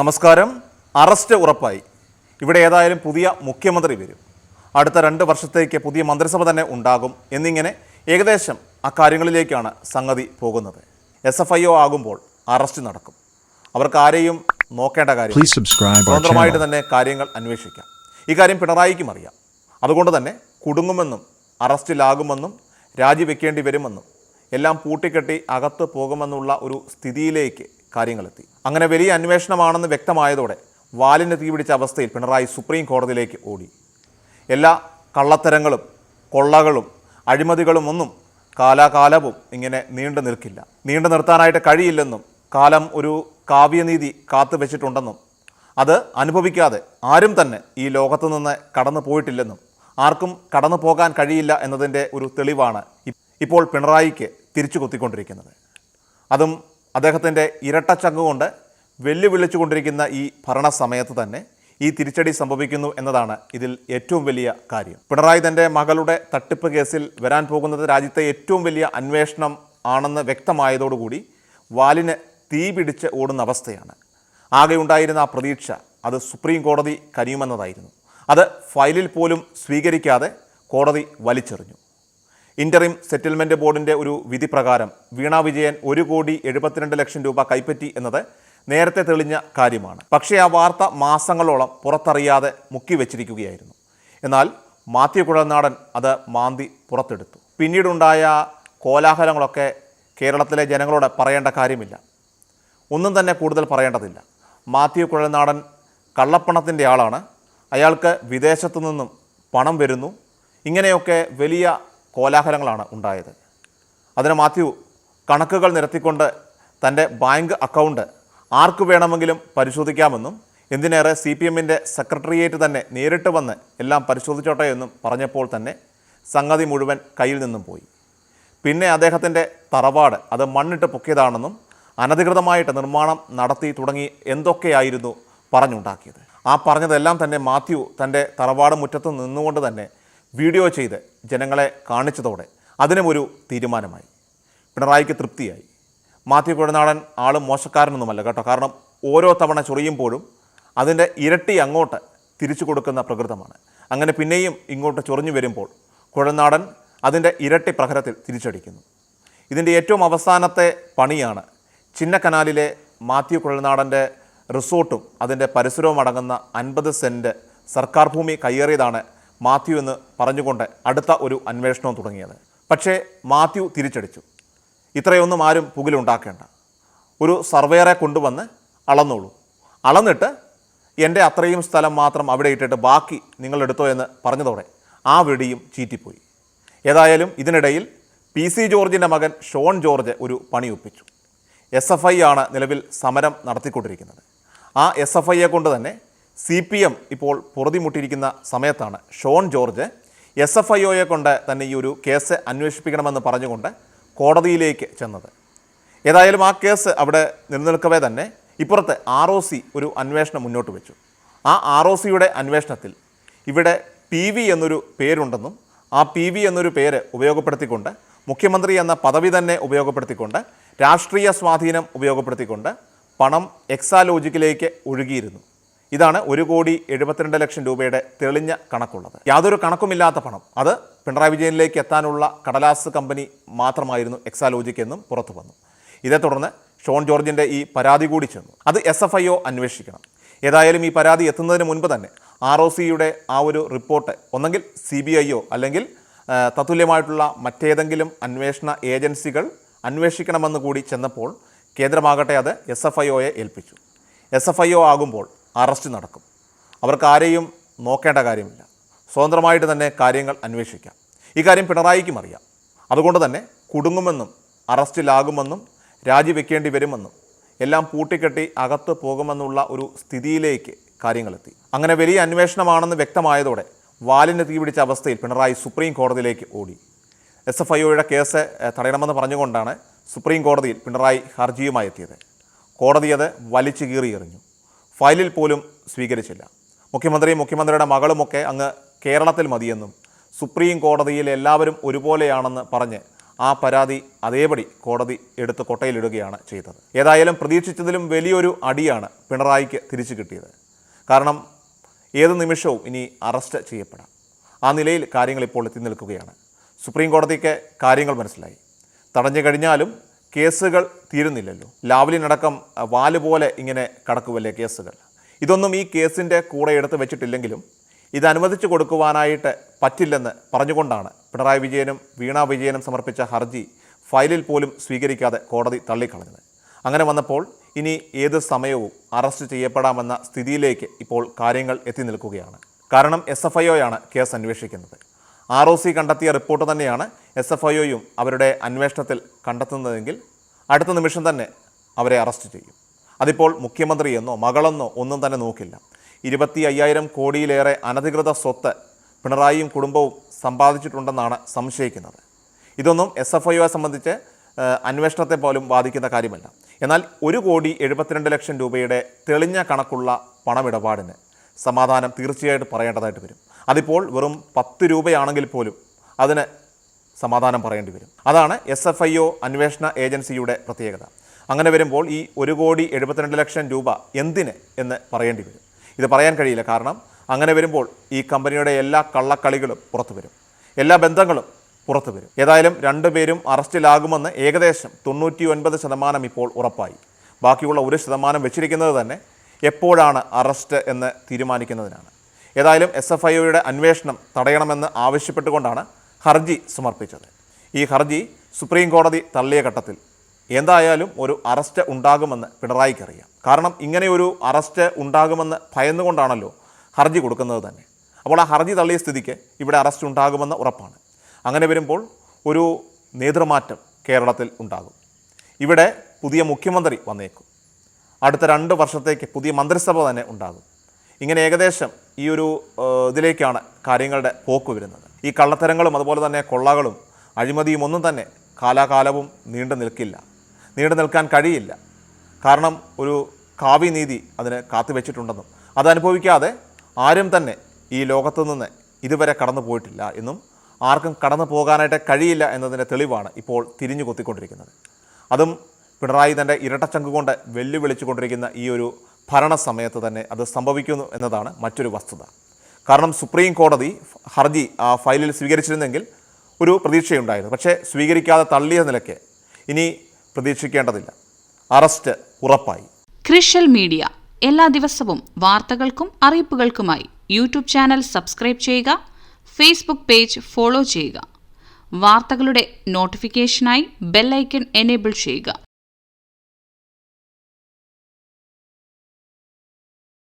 നമസ്കാരം. അറസ്റ്റ് ഉറപ്പായി. ഇവിടെ ഏതായാലും പുതിയ മുഖ്യമന്ത്രി വരും. അടുത്ത രണ്ട് വർഷത്തേക്ക് പുതിയ മന്ത്രിസഭ തന്നെ ഉണ്ടാകും എന്നിങ്ങനെ ഏകദേശം അക്കാര്യങ്ങളിലേക്കാണ് കാര്യങ്ങളിലേക്കാണ് സംഗതി പോകുന്നത്. എസ് എഫ് ഐ ഒ ആകുമ്പോൾ അറസ്റ്റ് നടക്കും. അവർക്ക് ആരെയും നോക്കേണ്ട കാര്യം സ്വതന്ത്രമായിട്ട് തന്നെ കാര്യങ്ങൾ അന്വേഷിക്കാം. ഈ കാര്യം പിണറായിക്കും അറിയാം. അതുകൊണ്ട് തന്നെ കുടുങ്ങുമെന്നും അറസ്റ്റിലാകുമെന്നും രാജിവെക്കേണ്ടി വരുമെന്നും എല്ലാം പൂട്ടിക്കെട്ടി അകത്ത് പോകുമെന്നുള്ള ഒരു സ്ഥിതിയിലേക്ക് കാര്യങ്ങളെത്തി. അങ്ങനെ വലിയ അന്വേഷണമാണെന്ന് വ്യക്തമായതോടെ വാലിന് തീപിടിച്ച അവസ്ഥയിൽ പിണറായി സുപ്രീം കോടതിയിലേക്ക് ഓടി. എല്ലാ കള്ളത്തരങ്ങളും കൊള്ളകളും അഴിമതികളും ഒന്നും കാലാകാലവും ഇങ്ങനെ നീണ്ടു നിൽക്കില്ല. നീണ്ടു നിർത്താനായിട്ട് കഴിയില്ലെന്നും കാലം ഒരു കാവ്യനീതി കാത്തു വെച്ചിട്ടുണ്ടെന്നും അത് അനുഭവിക്കാതെ ആരും തന്നെ ഈ ലോകത്തു നിന്ന് കടന്നു പോയിട്ടില്ലെന്നും ആർക്കും കടന്നു പോകാൻ കഴിയില്ല എന്നതിന്റെ ഒരു തെളിവാണ് ഇപ്പോൾ പിണറായിക്ക് തിരിച്ചു കുത്തിക്കൊണ്ടിരിക്കുന്നത്. അതും അദ്ദേഹത്തിന്റെ ഇരട്ടച്ചങ്ക് കൊണ്ട് വെല്ലുവിളിച്ചുകൊണ്ടിരിക്കുന്ന ഈ ഭരണസമയത്ത് തന്നെ ഈ തിരിച്ചടി സംഭവിക്കുന്നു എന്നതാണ് ഇതിൽ ഏറ്റവും വലിയ കാര്യം. പിണറായി തന്റെ മകളുടെ തട്ടിപ്പ് കേസിൽ വരാൻ പോകുന്നത് രാജ്യത്തെ ഏറ്റവും വലിയ അന്വേഷണം ആണെന്ന് വ്യക്തമായതോടുകൂടി വാലിന് തീ പിടിച്ച് ഓടുന്ന അവസ്ഥയാണ്. ആകെ ഉണ്ടായിരുന്ന ആ പ്രതീക്ഷ അത് സുപ്രീം കോടതി കനിയുമെന്നതായിരുന്നു. അത് ഫയലിൽ പോലും സ്വീകരിക്കാതെ കോടതി വലിച്ചെറിഞ്ഞു. ഇന്ററിം സെറ്റിൽമെന്റ് ബോർഡിന്റെ ഒരു വിധി പ്രകാരം വീണ വിജയൻ ഒരു കോടി എഴുപത്തിരണ്ട് ലക്ഷം രൂപ കൈപ്പറ്റി എന്നത് നേരത്തെ തെളിഞ്ഞ കാര്യമാണ്. പക്ഷേ ആ വാർത്ത മാസങ്ങളോളം പുറത്തറിയാതെ മുക്കി വെച്ചിരിക്കുകയായിരുന്നു. എന്നാൽ മാത്യു കുഴൽനാടൻ അത് മാന്തി പുറത്തെടുത്തു. പിന്നീടുണ്ടായ കോലാഹലങ്ങളൊക്കെ കേരളത്തിലെ ജനങ്ങളോട് പറയേണ്ട കാര്യമില്ല. ഒന്നും തന്നെ കൂടുതൽ പറയേണ്ടതില്ല. മാത്യു കുഴൽനാടൻ കള്ളപ്പണത്തിന്റെ ആളാണ്. അയാൾക്ക് വിദേശത്തു നിന്നും പണം വരുന്നു. ഇങ്ങനെയൊക്കെ വലിയ കോലാഹലങ്ങളാണ് ഉണ്ടായത്. അതിന് മാത്യു കണക്കുകൾ നിരത്തിക്കൊണ്ട് തന്റെ ബാങ്ക് അക്കൗണ്ട് ആർക്ക് വേണമെങ്കിലും പരിശോധിക്കാമെന്നും എന്തിനേറെ സി പി എമ്മിന്റെ സെക്രട്ടേറിയറ്റ് തന്നെ നേരിട്ട് വന്ന് എല്ലാം പരിശോധിച്ചോട്ടെ എന്നും പറഞ്ഞപ്പോൾ തന്നെ സംഗതി മുഴുവൻ കയ്യിൽ നിന്നും പോയി. പിന്നെ അദ്ദേഹത്തിന്റെ തറവാട് അത് മണ്ണിട്ട് പൊക്കിയതാണെന്നും അനധികൃതമായിട്ട് നിർമ്മാണം നടത്തി തുടങ്ങി എന്തൊക്കെയായിരുന്നു പറഞ്ഞുണ്ടാക്കിയത്. ആ പറഞ്ഞതെല്ലാം തന്നെ മാത്യു തന്റെ തറവാട് മുറ്റത്ത് നിന്നുകൊണ്ട് തന്നെ വീഡിയോ ചെയ്ത് ജനങ്ങളെ കാണിച്ചതോടെ അതിനും ഒരു തീരുമാനമായി. പിണറായിക്ക് തൃപ്തിയായി. മാത്യു കുഴനാടൻ ആൾ മോശക്കാരനൊന്നുമല്ല കേട്ടോ. കാരണം ഓരോ തവണ ചൊറിയുമ്പോഴും അതിന്റെ ഇരട്ടി അങ്ങോട്ട് തിരിച്ചു കൊടുക്കുന്ന പ്രകൃതമാണ്. അങ്ങനെ പിന്നെയും ഇങ്ങോട്ട് ചൊറിഞ്ഞു വരുമ്പോൾ കുഴനാടൻ അതിന്റെ ഇരട്ടി പ്രഹരത്തിൽ തിരിച്ചടിക്കുന്നു. ഇതിന്റെ ഏറ്റവും അവസാനത്തെ പണിയാണ് ചിന്നക്കനാലിലെ മാത്യു കുഴൽനാടന്റെ റിസോർട്ടും അതിന്റെ പരിസരവും അടങ്ങുന്ന അൻപത് സെന്റ് സർക്കാർ ഭൂമി കയ്യേറിയതാണ് മാത്യു എന്ന് പറഞ്ഞുകൊണ്ട് അടുത്ത ഒരു അന്വേഷണവും തുടങ്ങിയത്. പക്ഷേ മാത്യു തിരിച്ചടിച്ചു. ഇത്രയൊന്നും ആരും പുകിലുണ്ടാക്കേണ്ട ഒരു സർവേറെ കൊണ്ടുവന്ന് അളന്നോളൂ. അളന്നിട്ട് എന്റെ അത്രയും സ്ഥലം മാത്രം അവിടെ ഇട്ടിട്ട് ബാക്കി നിങ്ങളെടുത്തോ എന്ന് പറഞ്ഞതോടെ ആ വെടിയും ചീറ്റിപ്പോയി. ഏതായാലും ഇതിനിടയിൽ പി സി ജോർജിന്റെ മകൻ ഷോൺ ജോർജ് ഒരു പണി ഒപ്പിച്ചു. എസ് എഫ് ഐ ആണ് നിലവിൽ സമരം നടത്തിക്കൊണ്ടിരിക്കുന്നത്. ആ എസ് എഫ് ഐയെ കൊണ്ട് തന്നെ സി പി എം ഇപ്പോൾ പൊറുതിമുട്ടിയിരിക്കുന്ന സമയത്താണ്. Shone George S F I ഒയെ കൊണ്ട് തന്നെ ഈ ഒരു കേസ് അന്വേഷിപ്പിക്കണമെന്ന് പറഞ്ഞുകൊണ്ട് കോടതിയിലേക്ക് ചെന്നത്. ഏതായാലും ആ കേസ് അവിടെ നിലനിൽക്കവേ തന്നെ ഇപ്പുറത്ത് ആർ ഒ സി ഒരു അന്വേഷണം മുന്നോട്ട് വെച്ചു. ആ ആർ ഒ സിയുടെ അന്വേഷണത്തിൽ ഇവിടെ പി വി എന്നൊരു പേരുണ്ടെന്നും ആ പി വി എന്നൊരു പേര് ഉപയോഗപ്പെടുത്തിക്കൊണ്ട് മുഖ്യമന്ത്രി എന്ന പദവി തന്നെ ഉപയോഗപ്പെടുത്തിക്കൊണ്ട് രാഷ്ട്രീയ സ്വാധീനം ഉപയോഗപ്പെടുത്തിക്കൊണ്ട് പണം എക്സാലോജിക്കിലേക്ക് ഒഴുകിയിരുന്നു. ഇതാണ് ഒരു കോടി എഴുപത്തിരണ്ട് ലക്ഷം രൂപയുടെ തെളിഞ്ഞ കണക്കുള്ളത്. യാതൊരു കണക്കുമില്ലാത്ത പണം. അത് പിണറായി വിജയനിലേക്ക് എത്താനുള്ള കടലാസ് കമ്പനി മാത്രമായിരുന്നു എക്സാലോജിക് എന്നും പുറത്തു വന്നു. ഇതേ തുടർന്ന് ഷോൺ ജോർജിന്റെ ഈ പരാതി കൂടി ചെന്നു. അത് എസ് എഫ് ഐ ഒ അന്വേഷിക്കണം. ഏതായാലും ഈ പരാതി എത്തുന്നതിന് മുൻപ് തന്നെ ആർ ഒ സിയുടെ ആ ഒരു റിപ്പോർട്ട് ഒന്നെങ്കിൽ സി ബി ഐ ഒ അല്ലെങ്കിൽ തത്തുല്യമായിട്ടുള്ള മറ്റേതെങ്കിലും അന്വേഷണ ഏജൻസികൾ അന്വേഷിക്കണമെന്ന് കൂടി ചെന്നപ്പോൾ കേന്ദ്രമാകട്ടെ അത് എസ് എഫ് ഐ ഒയെ ഏൽപ്പിച്ചു. എസ് എഫ് ഐ ഒ ആകുമ്പോൾ അറസ്റ്റ് നടക്കും. അവർക്ക് ആരെയും നോക്കേണ്ട കാര്യമില്ല. സ്വതന്ത്രമായിട്ട് തന്നെ കാര്യങ്ങൾ അന്വേഷിക്കാം. ഈ കാര്യം പിണറായിക്കും അറിയാം. അതുകൊണ്ട് തന്നെ കുടുങ്ങുമെന്നും അറസ്റ്റിലാകുമെന്നും രാജിവെക്കേണ്ടി വരുമെന്നും എല്ലാം പൂട്ടിക്കെട്ടി അകത്ത് പോകുമെന്നുള്ള ഒരു സ്ഥിതിയിലേക്ക് കാര്യങ്ങളെത്തി. അങ്ങനെ വലിയ അന്വേഷണമാണെന്ന് വ്യക്തമായതോടെ വാലിന് തീപിടിച്ച അവസ്ഥയിൽ പിണറായി സുപ്രീം കോടതിയിലേക്ക് ഓടി. എസ് എഫ് ഐ ഒയുടെ കേസ് തടയണമെന്ന് പറഞ്ഞുകൊണ്ടാണ് സുപ്രീം കോടതിയിൽ പിണറായി ഹർജിയുമായി എത്തിയത്. കോടതി അത് വലിച്ചു കീറി എറിഞ്ഞു ഫയലിൽ പോലും സ്വീകരിച്ചില്ല. മുഖ്യമന്ത്രിയും മുഖ്യമന്ത്രിയുടെ മകളുമൊക്കെ അങ്ങ് കേരളത്തിൽ മതിയെന്നും സുപ്രീം കോടതിയിൽ എല്ലാവരും ഒരുപോലെയാണെന്ന് പറഞ്ഞ് ആ പരാതി അതേപടി കോടതി എടുത്ത് കൊട്ടയിലിടുകയാണ് ചെയ്തത്. ഏതായാലും പ്രതീക്ഷിച്ചതിലും വലിയൊരു അടിയാണ് പിണറായിക്ക് തിരിച്ചു കിട്ടിയത്. കാരണം ഏത് നിമിഷവും ഇനി അറസ്റ്റ് ചെയ്യപ്പെടാം. ആ നിലയിൽ കാര്യങ്ങൾ ഇപ്പോൾ എത്തി നിൽക്കുകയാണ്. സുപ്രീം കോടതിക്ക് കാര്യങ്ങൾ മനസ്സിലായി. തടഞ്ഞു കഴിഞ്ഞാലും കേസുകൾ തീരുന്നില്ലല്ലോ. ലാവലിനടക്കം വാൽ പോലെ ഇങ്ങനെ കടക്കുമല്ലേ കേസുകൾ. ഇതൊന്നും ഈ കേസിന്റെ കൂടെ എടുത്ത് വെച്ചിട്ടില്ലെങ്കിലും ഇത് അനുവദിച്ചു കൊടുക്കുവാനായിട്ട് പറ്റില്ലെന്ന് പറഞ്ഞുകൊണ്ടാണ് പിണറായി വിജയനും വീണ വിജയനും സമർപ്പിച്ച ഹർജി ഫയലിൽ പോലും സ്വീകരിക്കാതെ കോടതി തള്ളിക്കളഞ്ഞത്. അങ്ങനെ വന്നപ്പോൾ ഇനി ഏത് സമയവും അറസ്റ്റ് ചെയ്യപ്പെടാമെന്ന സ്ഥിതിയിലേക്ക് ഇപ്പോൾ കാര്യങ്ങൾ എത്തി നിൽക്കുകയാണ്. കാരണം എസ് എഫ് ഐ ഒയാണ് കേസ് അന്വേഷിക്കുന്നത്. ആർ ഒ സി കണ്ടെത്തിയ റിപ്പോർട്ട് തന്നെയാണ് എസ് എഫ് ഐ ഒയും അവരുടെ അന്വേഷണത്തിൽ കണ്ടെത്തുന്നതെങ്കിൽ അടുത്ത നിമിഷം തന്നെ അവരെ അറസ്റ്റ് ചെയ്യും. അതിപ്പോൾ മുഖ്യമന്ത്രിയെന്നോ മകളെന്നോ ഒന്നും തന്നെ നോക്കില്ല. ഇരുപത്തി അയ്യായിരം കോടിയിലേറെ അനധികൃത സ്വത്ത് പിണറായിയും കുടുംബവും സമ്പാദിച്ചിട്ടുണ്ടെന്നാണ് സംശയിക്കുന്നത്. ഇതൊന്നും എസ് എഫ് ഐയെ സംബന്ധിച്ച് അന്വേഷണത്തെ പോലും ബാധിക്കുന്ന കാര്യമല്ല. എന്നാൽ ഒരു കോടി എഴുപത്തിരണ്ട് ലക്ഷം രൂപയുടെ തെളിഞ്ഞ കണക്കുള്ള പണമിടപാടിന് സമാധാനം തീർച്ചയായിട്ടും പറയേണ്ടതായിട്ട് വരും. അതിപ്പോൾ വെറും പത്ത് രൂപയാണെങ്കിൽ പോലും അതിന് സമാധാനം പറയേണ്ടി വരും. അതാണ് എസ് എഫ് ഐ ഒ അന്വേഷണ ഏജൻസിയുടെ പ്രത്യേകത. അങ്ങനെ വരുമ്പോൾ ഈ ഒരു കോടി എഴുപത്തിരണ്ട് ലക്ഷം രൂപ എന്തിന് എന്ന് പറയേണ്ടി വരും. ഇത് പറയാൻ കഴിയില്ല. കാരണം അങ്ങനെ വരുമ്പോൾ ഈ കമ്പനിയുടെ എല്ലാ കള്ളക്കളികളും പുറത്തു വരും. എല്ലാ ബന്ധങ്ങളും പുറത്തു വരും. ഏതായാലും രണ്ടുപേരും അറസ്റ്റിലാകുമെന്ന് ഏകദേശം തൊണ്ണൂറ്റി ഒൻപത് ശതമാനം ഇപ്പോൾ ഉറപ്പായി. ബാക്കിയുള്ള ഒരു ശതമാനം വെച്ചിരിക്കുന്നത് തന്നെ എപ്പോഴാണ് അറസ്റ്റ് എന്ന് തീരുമാനിക്കുന്നതിനാണ്. ഏതായാലും എസ് എഫ് ഐയുടെ അന്വേഷണം തടയണമെന്ന് ആവശ്യപ്പെട്ടുകൊണ്ടാണ് ഹർജി സമർപ്പിച്ചത്. ഈ ഹർജി സുപ്രീം കോടതി തള്ളിയ ഘട്ടത്തിൽ എന്തായാലും ഒരു അറസ്റ്റ് ഉണ്ടാകുമെന്ന് പിണറായിക്കറിയാം കാരണം ഇങ്ങനെയൊരു അറസ്റ്റ് ഉണ്ടാകുമെന്ന് ഭയന്നുകൊണ്ടാണല്ലോ ഹർജി കൊടുക്കുന്നത് തന്നെ. അപ്പോൾ ആ ഹർജി തള്ളിയ സ്ഥിതിക്ക് ഇവിടെ അറസ്റ്റ് ഉണ്ടാകുമെന്ന് ഉറപ്പാണ്. അങ്ങനെ വരുമ്പോൾ ഒരു നേതൃമാറ്റം കേരളത്തിൽ ഉണ്ടാകും. ഇവിടെ പുതിയ മുഖ്യമന്ത്രി വന്നേക്കും. അടുത്ത രണ്ട് വർഷത്തേക്ക് പുതിയ മന്ത്രിസഭ തന്നെ ഉണ്ടാകും. ഇങ്ങനെ ഏകദേശം ഈ ഒരു ഇതിലേക്കാണ് കാര്യങ്ങളുടെ പോക്ക് വരുന്നത്. ഈ കള്ളത്തരങ്ങളും അതുപോലെ തന്നെ കൊള്ളകളും അഴിമതിയും ഒന്നും തന്നെ കാലാകാലവും നീണ്ടു നിൽക്കില്ല. നീണ്ടു നിൽക്കാൻ കഴിയില്ല. കാരണം ഒരു കാവ്യനീതി അതിന് കാത്തുവെച്ചിട്ടുണ്ടെന്നും അത് അനുഭവിക്കാതെ ആരും തന്നെ ഈ ലോകത്തു നിന്ന് ഇതുവരെ കടന്നു പോയിട്ടില്ല എന്നും ആർക്കും കടന്നു പോകാനായിട്ട് കഴിയില്ല എന്നതിന്റെ തെളിവാണ് ഇപ്പോൾ തിരിഞ്ഞു കൊത്തിക്കൊണ്ടിരിക്കുന്നത്. അതും പിണറായി തന്റെ ഇരട്ടച്ചങ്ക് കൊണ്ട് വെല്ലുവിളിച്ചുകൊണ്ടിരിക്കുന്ന ഈ ഒരു ഭരണ സമയത്ത് തന്നെ അത് സംഭവിക്കുന്നു എന്നതാണ് മറ്റൊരു വസ്തുത. കാരണം സുപ്രീം കോടതി ഹർജി ഫയലിൽ സ്വീകരിച്ചിരുന്നെങ്കിൽ ഒരു പ്രതീക്ഷയുണ്ടായിരുന്നു. പക്ഷേ സ്വീകരിക്കാതെ തള്ളിയ നിലയ്ക്ക് ഇനി പ്രതീക്ഷിക്കേണ്ടതില്ല. അറസ്റ്റ് ഉറപ്പായി. Crucial media. എല്ലാ ദിവസവും വാർത്തകൾക്കും അറിയിപ്പുകൾക്കുമായി യൂട്യൂബ് ചാനൽ സബ്സ്ക്രൈബ് ചെയ്യുക ഫേസ്ബുക്ക് പേജ് ഫോളോ ചെയ്യുക. വാർത്തകളുടെ നോട്ടിഫിക്കേഷനായി ബെല്ലൈക്കൺ എനേബിൾ ചെയ്യുക.